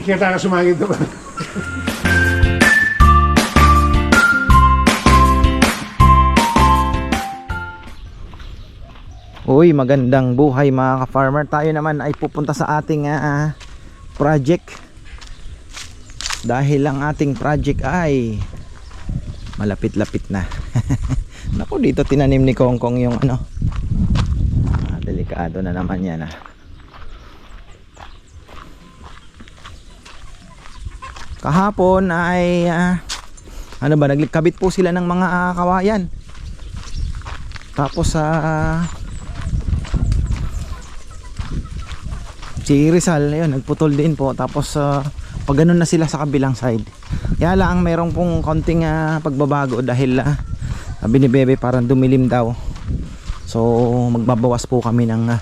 Kaya tayo sumangin to ba? Uy, magandang buhay mga ka-farmer. Tayo naman ay pupunta sa ating ah, project. Dahil ang ating project ay malapit-lapit na. Naku, dito tinanim ni Kong Kong yung ano. Ah, delikado na naman yan ah. Kahapon ay ah, ano ba, nagkabit po sila ng mga ah, kawayan. Tapos sa si Rizal ayun nagputol din po tapos uh, pag na sila sa kabilang side kaya lang merong pong konting ah, pagbabago dahil uh, sabi ni Bebe parang dumilim daw. So magbabawas po kami ng ah,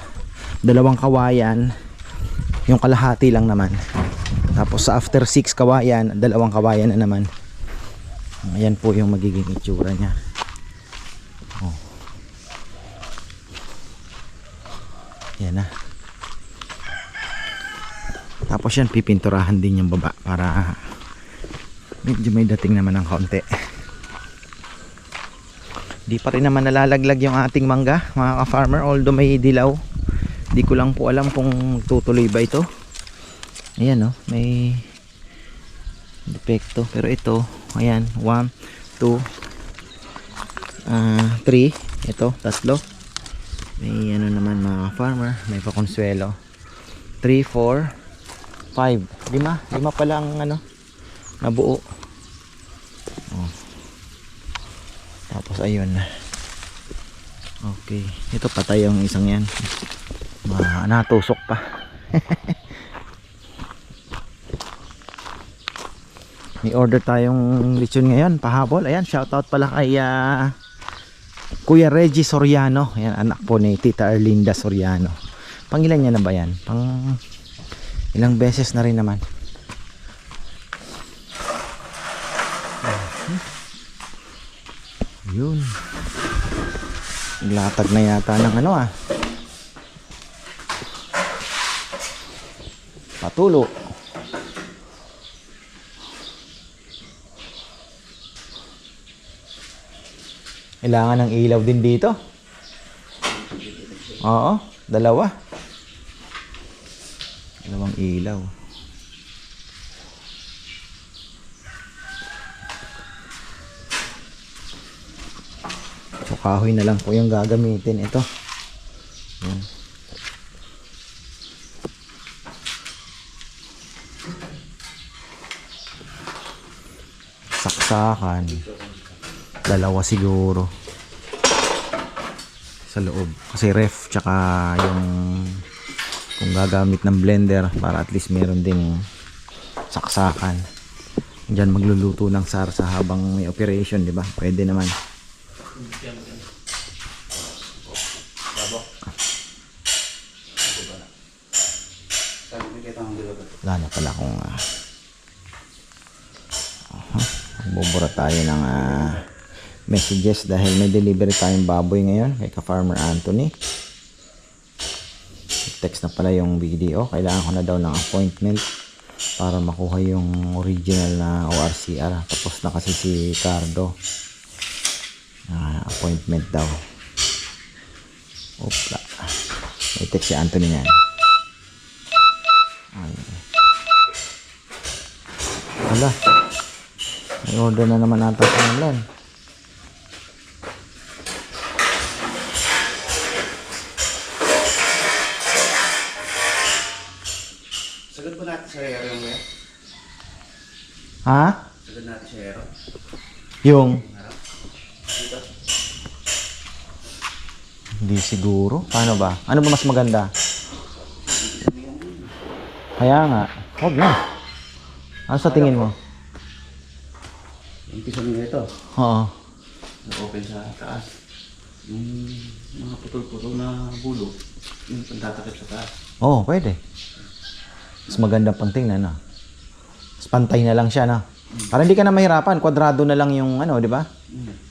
dalawang kawayan. Yung kalahati lang naman. Tapos sa after 6 kawayan dalawang kawayan na naman. Ayan po yung magiging itsura nya oh. yan na. Tapos yan pipinturahan din yung baba para medyo may dating naman ng kaunti. Di pa rin naman nalalaglag yung ating mangga mga ka-farmer although may dilaw. Di ko lang po alam kung tutuloy ba ito. Ayan oh, may depekto pero ito, ayan, 1 2 ah 3 ito, tatlo. May ano naman mga farmer, may pakonsuelo. 3 4 5 lima lima pa lang ano nabuo. Oh. tapos ayun. Okay. Ito patay yung isang yan. Ma natusok pa. May order tayong lechon ngayon pahabol. Ayan shoutout pala kay ah, Kuya Reggie Soriano. Ayan anak po ni Tita Erlinda Soriano. Pangilan niya na ba yan? Pang ilang beses na rin naman yun latag na yata ng ano ah. Patulo kailangan ng ilaw din dito? Oo dalawa. Dalawang ilaw so kahoy na lang po yung gagamitin ito Yan. saksakan dalawa siguro sa loob kasi ref tsaka yung kung gagamit ng blender para at least meron ding saksakan Diyan magluluto ng sarsa habang may operation, di ba? Pwede naman. Wala na pala kung uh, bubura tayo ng ah, messages dahil may delivery tayong baboy ngayon kay ka-farmer Anthony. Text na pala yung video. Kailangan ko na daw ng appointment para makuha yung original na ORCR tapos na kasi si Cardo. Ah, appointment daw. Opla. May text si Anthony yan Ay. wala may order na naman ata sa online Sagad ba natin sa hero yung kuya? ha? Sagad natin sa hero? yung? Hindi siguro. Paano ba? Ano ba mas maganda? Kaya nga. Huwag na. Ano sa tingin mo? Yung piso nyo ito. Oo. Na-open sa taas. Yung mga putol-putol na bulo. Yung pantatakip sa taas. Oo, pwede. Mas maganda pang tingnan, no? Mas pantay na lang siya, no? Para hindi ka na mahirapan. Kwadrado na lang yung ano, di ba? Hmm.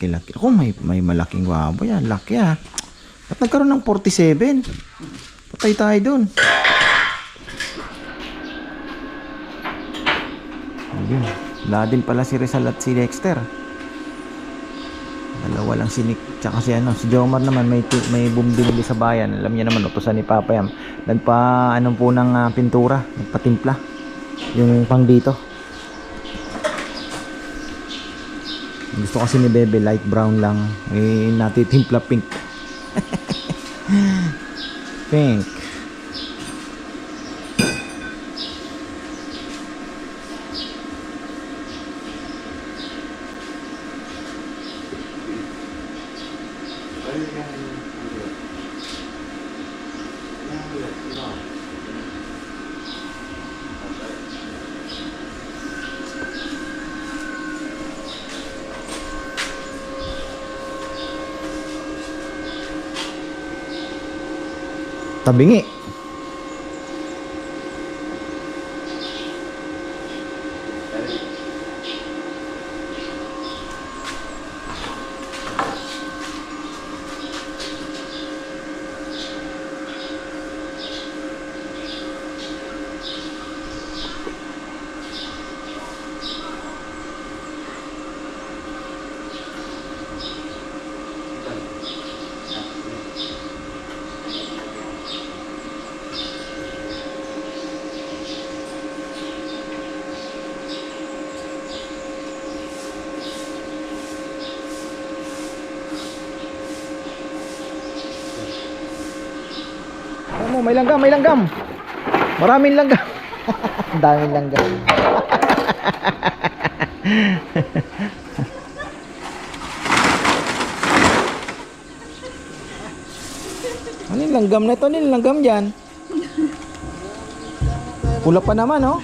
Malaki-laki. Ako may, may malaking baboy yan. Laki ah. Ba't nagkaroon ng 47? Patay tayo dun. Ayun. Wala din pala si Rizal at si Dexter. Dalawa lang si Nick tsaka si ano, si Jomar naman may may boom binili sa bayan. Alam niya naman utusan ni Papa Yam. Nagpa ano po ng ah, pintura, nagpatimpla. Yung pang dito. Gusto kasi ni Bebe light brown lang. Eh natitimpla pink. pink. kambingnya May langgam, may langgam. Maraming langgam. Ang daming langgam. ano yung langgam na ito? Ano yung langgam dyan? Pula pa naman, oh.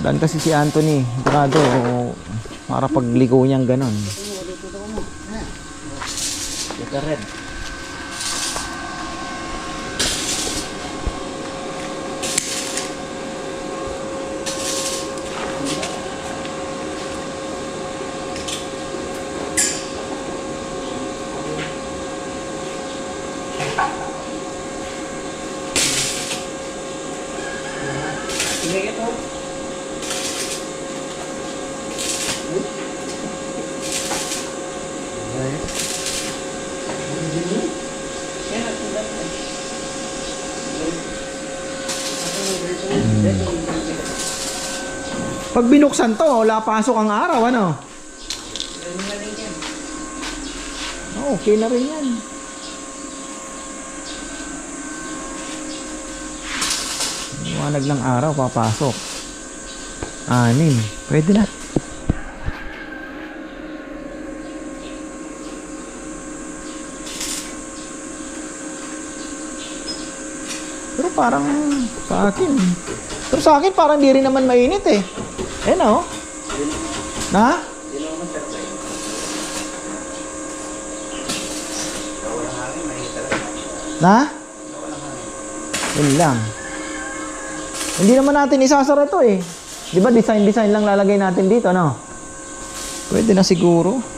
Dan kasi si Anthony, sigurado, oh, para pagligo niyang ganon. red. Pag binuksan to, wala pasok ang araw, ano? Oh, Okay na rin yan. Liwanag ng araw, papasok. Anim. Pwede na. Pero parang sa akin. Pero sa akin parang di rin naman mainit eh. Eh no? Na? Na? Yun lang. Hindi naman natin isasara to eh. Di ba design design lang lalagay natin dito, no? Pwede na siguro.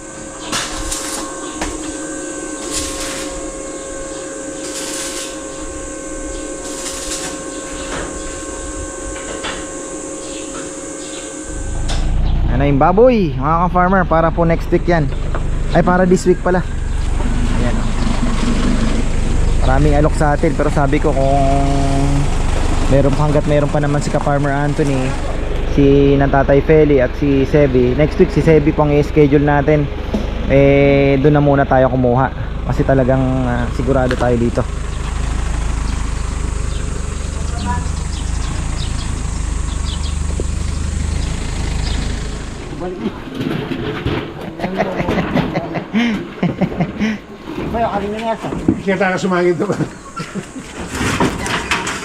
Ano yung baboy, mga ka-farmer, para po next week yan. Ay, para this week pala. Ayan. Maraming alok sa atin, pero sabi ko kung meron hanggat meron pa naman si ka-farmer Anthony, si Natatay Feli at si Sebi. Next week si Sebi pang i-schedule natin. Eh, doon na muna tayo kumuha. Kasi talagang ah, sigurado tayo dito. Kaya tayo sumangin to.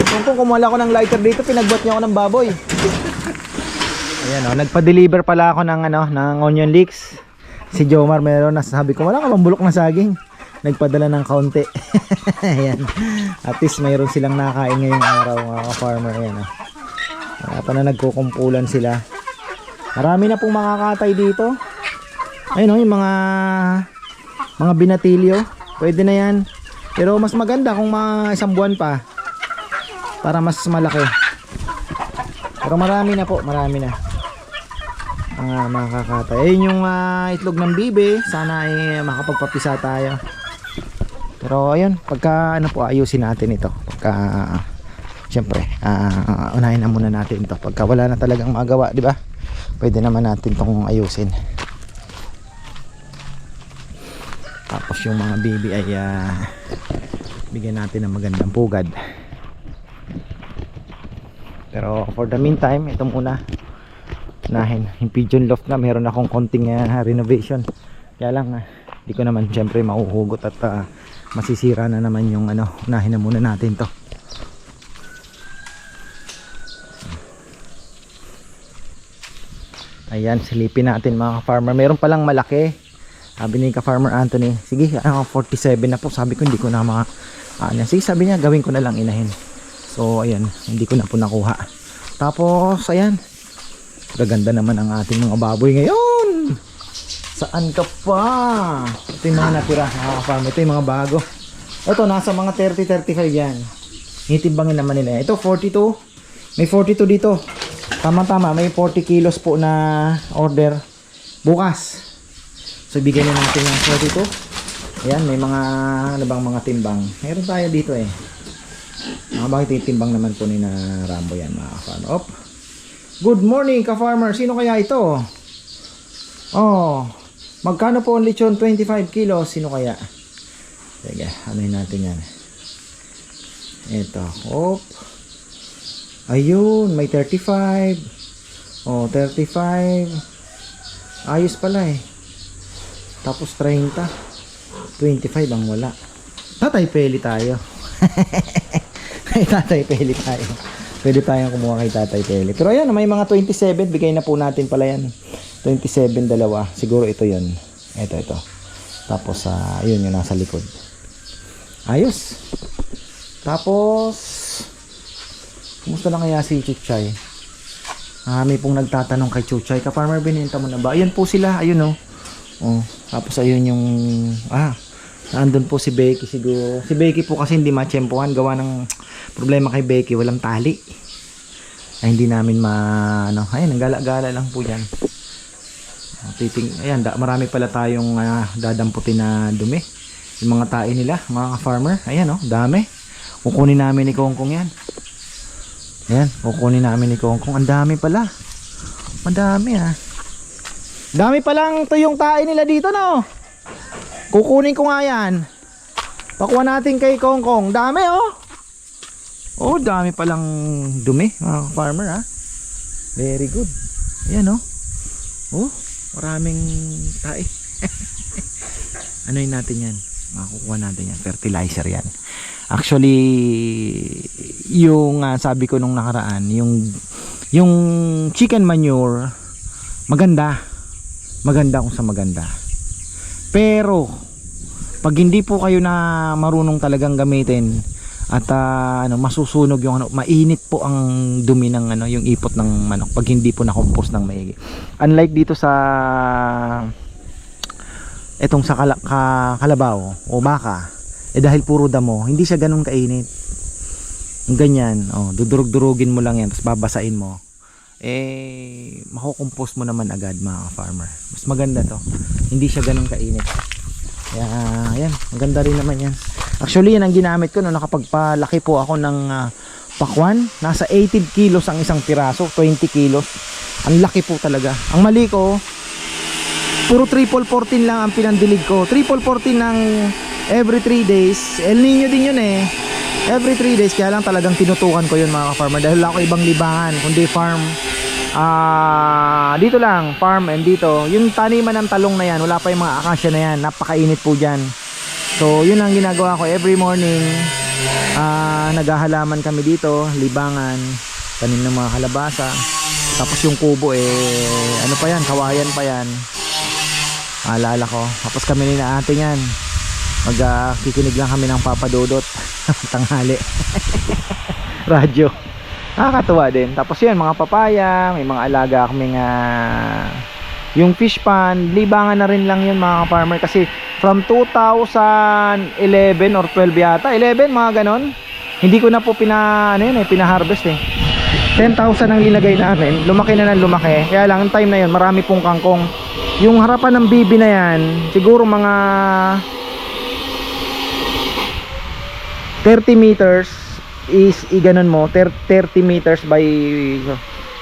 Kung kung kumuha ako ng lighter dito, pinagbat niya ako ng baboy. Ayan oh, nagpa-deliver pala ako ng ano, ng onion leeks. Si Jomar meron na sabi ko, wala ka bang bulok na saging? Nagpadala ng kaunti. Ayan. At least mayroon silang nakain ngayong araw mga farmer. Ayan oh. Wala pa na nagkukumpulan sila. Marami na pong makakatay dito. Ayun oh, yung mga mga binatilyo. Pwede na yan. Pero mas maganda kung mga isang buwan pa. Para mas malaki. Pero marami na po, marami na. Mga makakatay. Ayun yung ah, itlog ng bibe. Sana ay makapagpapisa tayo. Pero ayun, pagka ano po ayusin natin ito. Pagka Siyempre, ah, unahin na muna natin to. Pagka wala na talagang magawa, di ba? Pwede naman natin tong ayusin. Tapos yung mga baby ay ah, bigyan natin ng magandang pugad. Pero for the meantime, ito muna. Unahin. Yung pigeon loft na, meron akong konting ah, renovation. Kaya lang, di ko naman siyempre mauhugot at ah, masisira na naman yung ano, unahin na muna natin to. Ayan, silipin natin mga farmer. Meron palang malaki. Sabi ni ka-farmer Anthony, sige, ano, 47 na po. Sabi ko, hindi ko na mga, ano, sige, sabi niya, gawin ko na lang inahin. So, ayan, hindi ko na po nakuha. Tapos, ayan, gaganda naman ang ating mga baboy ngayon. Saan ka pa? Ito yung mga natira, mga ka-farmer. Ito yung mga bago. Ito, nasa mga 30-35 yan. Nitimbangin naman nila. Ito, 42. May 42 dito. Tama-tama, may 40 kilos po na order bukas. So, bigyan na natin ng 42. Ayan, may mga, ano bang mga timbang. Meron tayo dito eh. Mga bakit titimbang naman po ni na Rambo yan, mga ka-farmer. Op. Good morning, ka-farmer. Sino kaya ito? Oh, magkano po ang lechon? 25 kilos. Sino kaya? Sige, anuhin natin yan. Ito. Op. Ayun, may 35. Oh, 35. Ayos pala eh. Tapos 30. 25 ang wala. Tatay peli tayo. Kay tatay peli tayo. Pwede tayong kumuha kay tatay peli. Pero ayan, may mga 27. Bigay na po natin pala yan. 27 dalawa. Siguro ito yon Ito, ito. Tapos, ah, yun yung nasa likod. Ayos. Tapos, Kumusta na kaya si Chuchay? Ah, may pong nagtatanong kay Chuchay, ka-farmer binenta mo na ba? Ayun po sila, ayun oh. Oh, tapos ayun yung ah, nandun po si Becky siguro. Si Becky po kasi hindi matsyempohan gawa ng problema kay Becky, walang tali. Ay hindi namin ma ano, ayun, gala-gala lang po yan. Ah, Titing, ayan, da, marami pala tayong ah, dadamputin na dumi. Yung mga tae nila, mga farmer, ayan oh, dami. Kukunin namin ni Kongkong yan. Ayan, kukunin namin ni Kongkong. Ang dami pala. Ang dami ah. Dami palang tuyong tae nila dito no. Kukunin ko nga yan. Pakuha natin kay Kongkong. Dami oh. Oh, dami palang dumi mga farmer ah. Very good. Ayan oh. Oh, maraming tae. Anoin natin yan. Makukuha natin yan. Fertilizer yan. Actually, yung ah, sabi ko nung nakaraan, yung yung chicken manure maganda. Maganda kung sa maganda. Pero pag hindi po kayo na marunong talagang gamitin at ah, ano masusunog yung ano mainit po ang dumi ng ano yung ipot ng manok pag hindi po na-compose ng maigi. Unlike dito sa etong sa kala, ka, kalabaw o baka eh dahil puro damo hindi siya ganun kainit ganyan oh dudurog-durugin mo lang yan tapos babasain mo eh makukompose mo naman agad mga farmer. Mas maganda to. Hindi siya ganun kainit. Kaya yan. Maganda rin naman yan. Actually yan ang ginamit ko no nakapagpalaki po ako ng ah, pakwan. Nasa 80 kilos ang isang piraso 20 kilos. Ang laki po talaga. Ang mali ko puro triple 14 lang ang pinandilig ko. Triple 14 ng every 3 days. El Nino din yun eh. Every 3 days kaya lang talagang tinutukan ko yun mga farmer dahil wala ako ibang libangan kundi farm ah dito lang farm and dito yung taniman ng talong na yan wala pa yung mga akasya na yan napakainit po dyan so yun ang ginagawa ko every morning ah naghahalaman kami dito libangan tanim ng mga kalabasa tapos yung kubo eh ano pa yan kawayan pa yan Alala ko. Tapos kami ni ate yan. Magkikinig lang kami ng papadodot. Tanghali. Radyo. Nakakatuwa din. Tapos yun, mga papaya, may mga alaga kaming ah, yung fish pond, libangan na rin lang yun mga farmer kasi from 2011 or 12 yata, 11 mga ganon. Hindi ko na po pina ano yun eh, pina-harvest eh. 10,000 ang linagay namin. Lumaki na ng lumaki. Kaya lang, ang time na yun, marami pong kangkong. Yung harapan ng bibi na yan, siguro mga 30 meters is iganon mo 30 30 meters by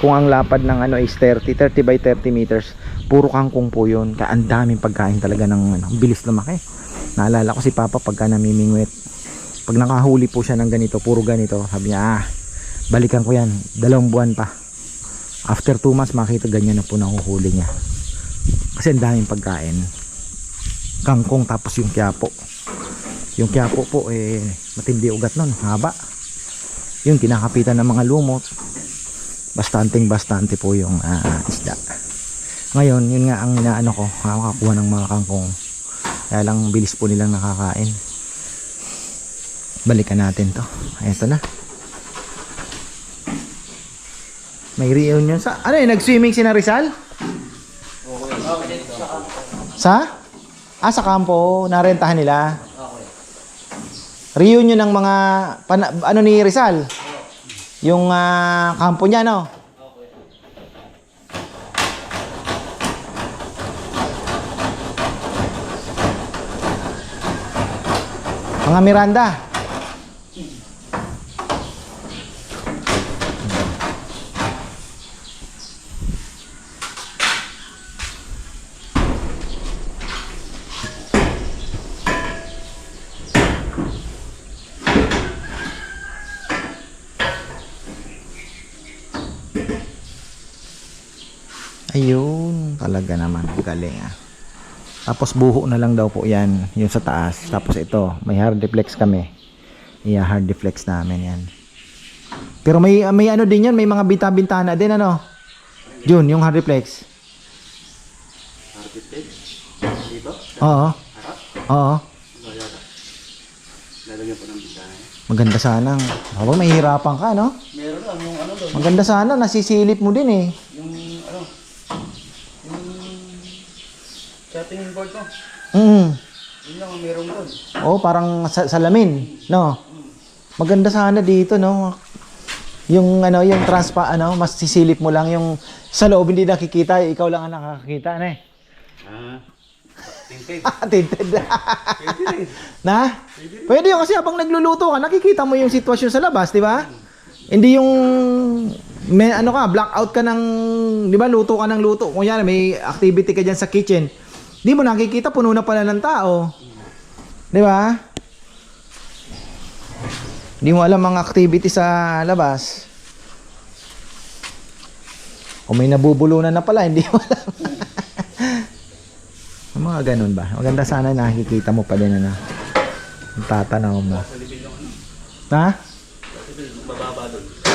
kung ang lapad ng ano is 30 30 by 30 meters puro kangkong po yun. Kaya ang daming pagkain talaga ng ano, bilis lumaki. Naalala ko si Papa pagka namimingwit. Pag nakahuli po siya ng ganito puro ganito sabi niya ah balikan ko yan. Dalawang buwan pa. After 2 months makita ganyan na po nahuhuli niya. Kasi ang daming pagkain. Kangkong tapos yung kiyapo. Yung kiyapo po eh matindi ugat nun. Haba yung kinakapitan ng mga lumot bastanteng bastante po yung ah, isda. Ngayon yun nga ang inaano ko makakakuha ng mga kangkong. Kaya lang bilis po nilang nakakain. Balikan natin to. Eto na. May reunion sa ano yun nag-swimming si na Rizal? sa? ah sa kampo narentahan nila reunion ng mga pana- ano ni Rizal? Yung ah, kampo niya no? Mga Miranda ayun talaga naman galing ah. Tapos buho na lang daw po yan yung sa taas. Tapos ito may hard deflex kami. Iya hard deflex namin yan. Pero may may ano din yan may mga bita-bintana din ano? Jun yung hard deflex Dito? oo. Oo. Lalagyan po ng bintana. maganda sana. Habang mahihirapan ka no? Meron lang yung ano doon. maganda sana nasisilip mo din eh Yung ano. Yung cutting board ko. mm. Yun lang ang meron doon. Oo, parang sa salamin, no? Maganda sana dito, no? Yung ano, yung transpa ano, mas sisilip mo lang yung sa loob hindi nakikita, eh, ikaw lang ang nakakakita, na eh. Ah. Tinted. Tinted. Pwede rin. na? Pwede yun kasi habang nagluluto ka, nakikita mo yung sitwasyon sa labas, di ba? Hindi yung may ano ka, blackout ka ng, di ba, luto ka ng luto. Kung yan, may activity ka dyan sa kitchen. Di mo nakikita, puno na pala ng tao. Di ba? Hindi mo alam ang activity sa labas. Kung may nabubulunan na pala, hindi mo alam. Mga ganun ba? Maganda sana nakikita mo pa din ano. Yung tatanaw mo. Ha?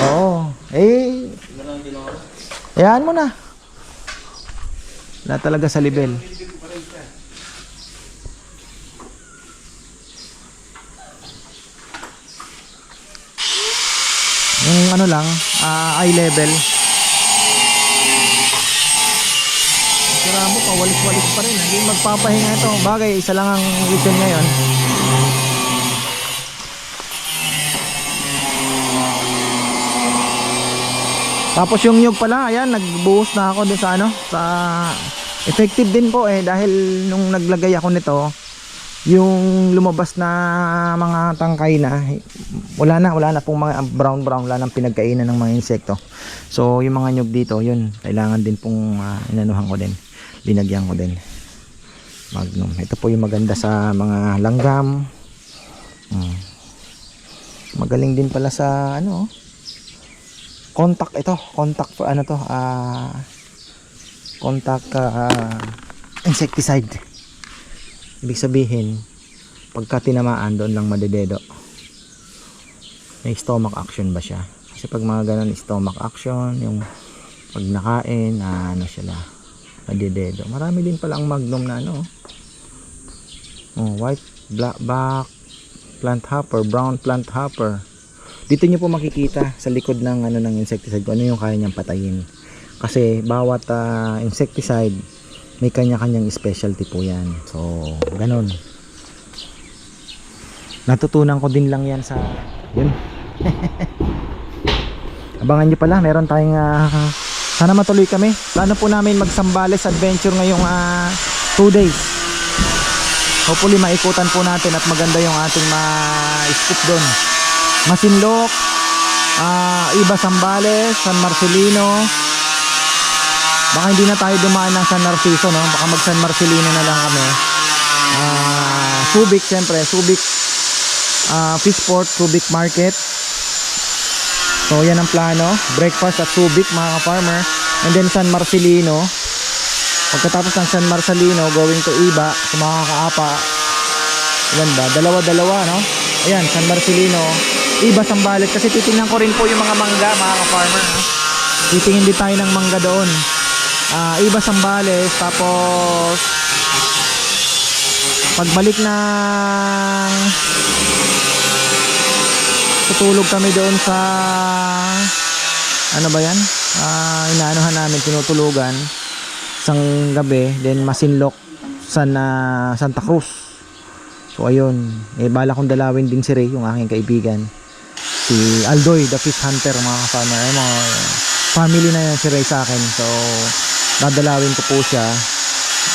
Oo. Eh. Hayaan mo na. Wala talaga sa level. Yung ano lang, ah, eye level. Sira mo pa, walis-walis pa rin. Hindi magpapahinga ito. Bagay, isa lang ang reason ngayon. Tapos yung nyug pala, ayan, nagbuhos na ako dun sa ano, sa effective din po eh dahil nung naglagay ako nito, yung lumabas na mga tangkay na, wala na, wala na pong mga brown brown, wala nang pinagkainan ng mga insekto. So yung mga nyug dito, yun, kailangan din pong uh, inanuhan ko din, linagyan ko din. Magnum. Ito po yung maganda sa mga langgam. Hmm. Magaling din pala sa ano, contact ito contact ano to ah contact ah, insecticide ibig sabihin pagka tinamaan doon lang madededo. May stomach action ba siya? Kasi pag mga ganun stomach action yung pag nakain ah, ano sila madededo. Marami din palang magnum na ano oh, white black back plant hopper brown plant hopper. Dito nyo po makikita sa likod ng ano ng insecticide kung ano yung kaya niyang patayin. Kasi bawat ah, insecticide may kanya-kanyang specialty po yan. So, ganun. Natutunan ko din lang yan sa yun. Abangan nyo pala, meron tayong ah, sana matuloy kami. Plano po namin magsambales adventure ngayong 2 days. Hopefully maikutan po natin at maganda yung ating ma-scoop doon. Masinlok, ah, Iba Sambales, San Marcelino. Baka hindi na tayo dumaan ng San Narciso, no? Baka mag San Marcelino na lang kami. Ah, Subic, syempre, Subic ah, Fishport, Subic Market. So yan ang plano, breakfast at Subic mga ka-farmer. And then San Marcelino. Pagkatapos ng San Marcelino, going to Iba, sa mga kaapa. Ilan ba? Dalawa-dalawa, no? Ayan, San Marcelino. Iba Sambales. Kasi titingnan ko rin po yung mga mangga, mga ka-farmer. No? Titingin din tayo ng mangga doon. Ah, Iba Sambales. Tapos, pagbalik ng tutulog kami doon sa ano ba yan? Ah, inaanuhan namin, tinutulugan isang gabi, then Masinlok San ah, Santa Cruz. So ayun, eh bala kong dalawin din si Ray, yung aking kaibigan. Si Aldoy, the fish hunter mga ka-farmer. Ay, mga family na yan si Ray sa akin. So dadalawin ko po siya.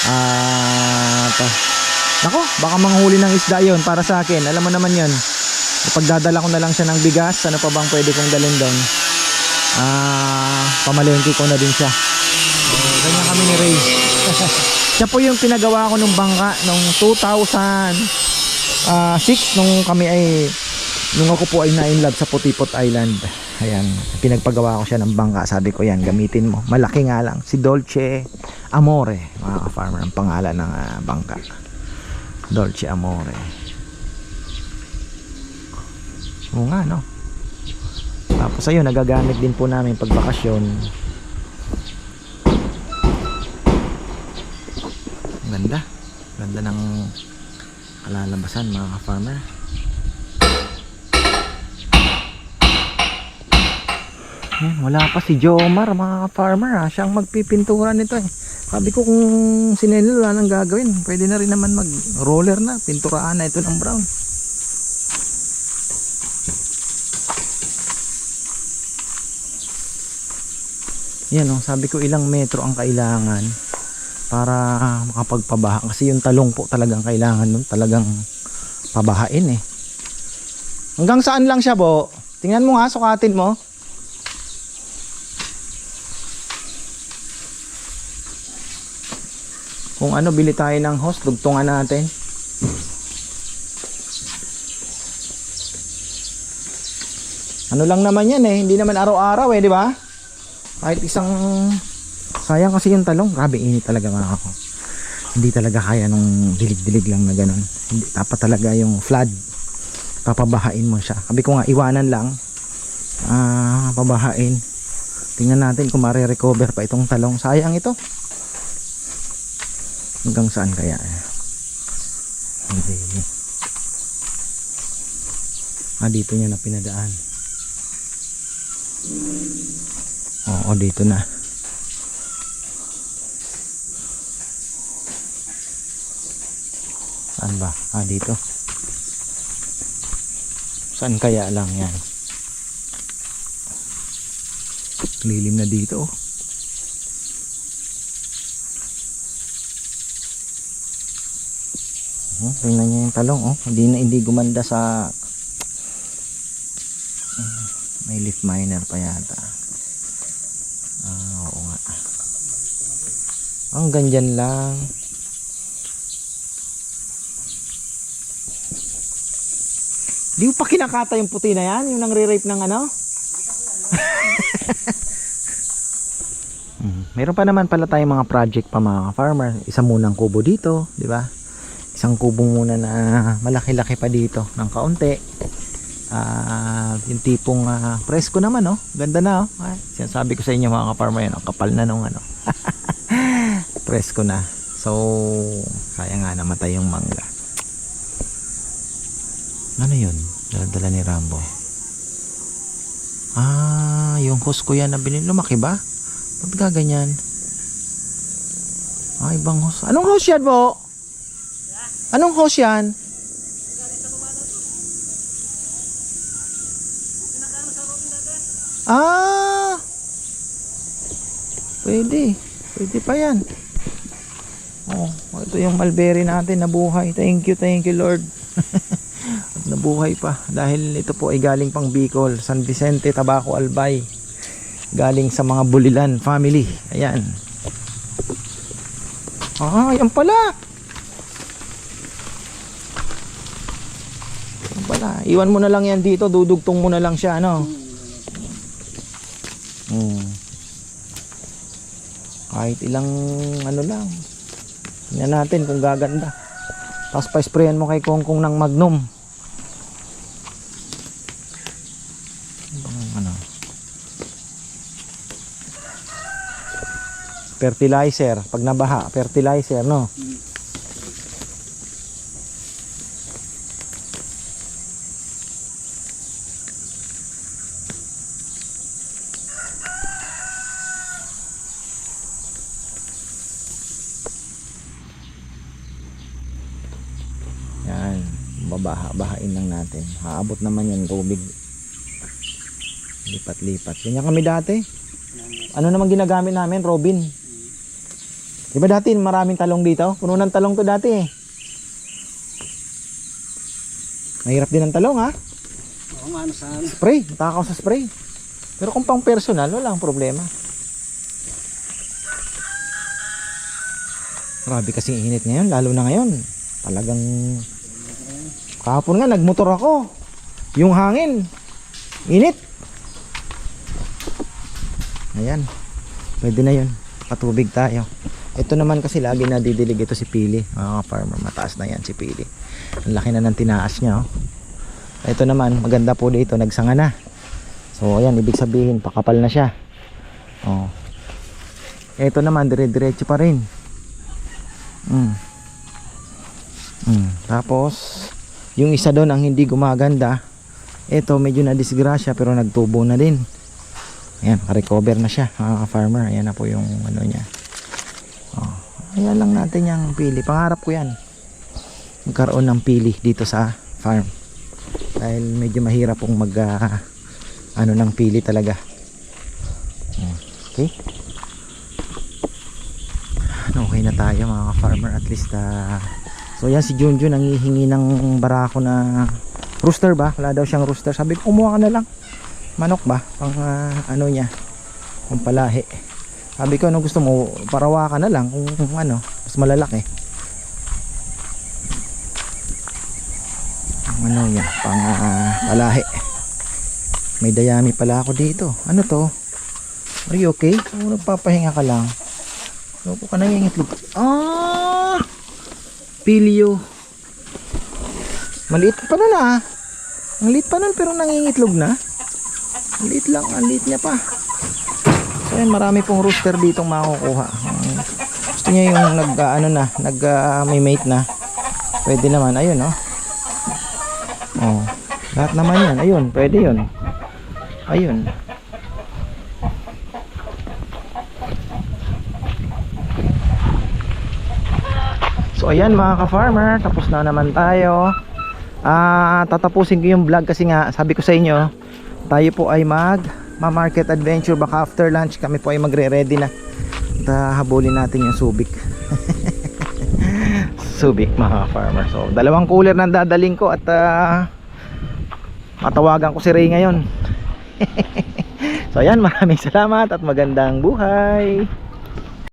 At ah, nako, baka manghuli ng isda yon para sa akin. Alam mo naman yon Pagdadala ko na lang siya ng bigas, ano pa bang pwede kong dalhin doon? Ah, pamalengke ko na din siya. So, ganyan kami ni Ray. siya po yung pinagawa ko nung bangka nung 2006 nung kami ay nung ako po ay na-inlove sa Putipot Island. Ayan, pinagpagawa ko siya ng bangka. Sabi ko yan, gamitin mo. Malaki nga lang. Si Dolce Amore, mga farmer ang pangalan ng ah, bangka. Dolce Amore. Oo nga, no? Tapos ayun, nagagamit din po namin pag bakasyon. Ganda. Ganda ng kalalabasan mga ka-farmer. Ayan, wala pa si Jomar mga ka-farmer ha. Siya ang magpipintura nito eh. Sabi ko kung sinenil wala nang gagawin. Pwede na rin naman mag roller na. Pinturaan na ito ng brown. Yan oh, sabi ko ilang metro ang kailangan para makapagpabaha kasi yung talong po talagang kailangan nun talagang pabahain eh. Hanggang saan lang siya, Bo? Tingnan mo nga, sukatin mo. Kung ano, bili tayo ng hose, dugtungan natin. Ano lang naman yan eh, hindi naman araw-araw eh, di ba? Kahit isang sayang kasi yung talong, grabe init talaga mga ako. Hindi talaga kaya nung dilig-dilig lang na ganun. Hindi dapat talaga yung flood. Papabahain mo siya. Sabi ko nga iwanan lang. Ah, pabahain. Tingnan natin kung mare-recover pa itong talong. Sayang ito. Hanggang saan kaya? Hindi. Ah, dito niya na pinadaan. Oo, dito na. Saan ba? Ah, dito. Saan kaya lang yan? Lilim na dito. oh. Oh, tingnan niyo yung talong, oh. Hindi na hindi gumanda sa may leaf miner pa yata. Ah, oo nga. Ang ganyan lang. Di pa kinakata yung puti na yan? Yung nangre-rape ng ano? Hmm, Meron pa naman pala tayong mga project pa mga farmer. Isa munang kubo dito, di ba? Isang kubo muna na malaki-laki pa dito ng kaunti. Ah, yung tipong ah, presko naman, no? Ganda na, oh. Ay, sinasabi ko sa inyo mga ka-farmer yan, oh, kapal na nung ano. presko na. So, kaya nga namatay yung mangga. Ano yun? Dala-dala ni Rambo. Ah, yung hose ko yan na binili. Lumaki ba? Ba't gaganyan? Ah, ibang hose. Anong hose yan po? Anong hose yan? Ah! Pwede. Pwede pa yan. Oh, ito yung mulberry natin nabuhay. Thank you, thank you Lord. Nabuhay pa dahil ito po ay galing pang Bicol, San Vicente, Tabaco, Albay. Galing sa mga Bulilan family. Ayan. Ah, yan pala. Pala. Iwan mo na lang yan dito, dudugtong mo na lang siya, ano? Hmm. Kahit ilang ano lang. Tingnan natin kung gaganda. Tapos pa-sprayan mo kay Kongkong ng Magnum. Ano? Fertilizer. Pag nabaha, fertilizer, no? Yan. Babaha-bahain lang natin. Haabot naman yung tubig. Lipat-lipat. Ganyan kami dati. Ano naman ginagamit namin, Robin? Di ba dati maraming talong dito? Puno ng talong to dati eh. Mahirap din ang talong ha. Oo nga, ano saan? Spray, takaw sa spray. Pero kung pang personal, wala ang problema. Grabe kasing init ngayon, lalo na ngayon. Talagang kahapon nga nagmotor ako. Yung hangin, init. Ayan, pwede na yun. Patubig tayo. Ito naman kasi lagi nadidilig ito si Pili. Mga farmer, mataas na yan si Pili. Ang laki na ng tinaas niya. Oh. Ito naman, maganda po dito, nagsanga na. So, ayan, ibig sabihin, pakapal na siya. Oh. Ito naman, dire-diretso pa rin. Mm. Mm. Tapos, yung isa doon ang hindi gumaganda, ito medyo na disgrasya pero nagtubo na din. Ayan, recover na siya, mga farmer. Ayan na po yung ano niya. Oh. Ayan lang natin yung pili. Pangarap ko yan. Magkaroon ng pili dito sa farm dahil medyo mahirap pong mag ah, ano ng pili talaga okay ano, okay na tayo mga farmer at least ah, so yan si Junjun nangihingi ng barako na rooster ba? Wala daw siyang rooster. Sabi ko kumuha ka na lang. Manok ba? Pang ah, ano niya? Pang palahi sabi ko ano gusto mo? Parawa ka na lang kung, kung ano mas malalaki. Ang ano yan? Pang ah, palahi may dayami pala ako dito. Ano to? Are you okay? o nagpapahinga ka lang. Loko ka nangingitlog ah pilyo maliit pa nun ah ang liit pa nun pero nangingitlog na ang liit lang ang liit niya pa so yan marami pong rooster ditong makukuha gusto niya yung nag ah, ano na nag ah, may mate na pwede naman ayun oh Oh. Lahat naman 'yan. Ayun, pwede 'yun. Ayun. Ayan mga ka-farmer, tapos na naman tayo. Ah, tatapusin ko yung vlog kasi nga sabi ko sa inyo, tayo po ay mag ma-market adventure baka after lunch kami po ay magre-ready na. At ah, habulin natin yung Subic. Subic mga farmer. So, dalawang cooler na dadaling ko at ah, matawagan ko si Ray ngayon. so, ayan, maraming salamat at magandang buhay.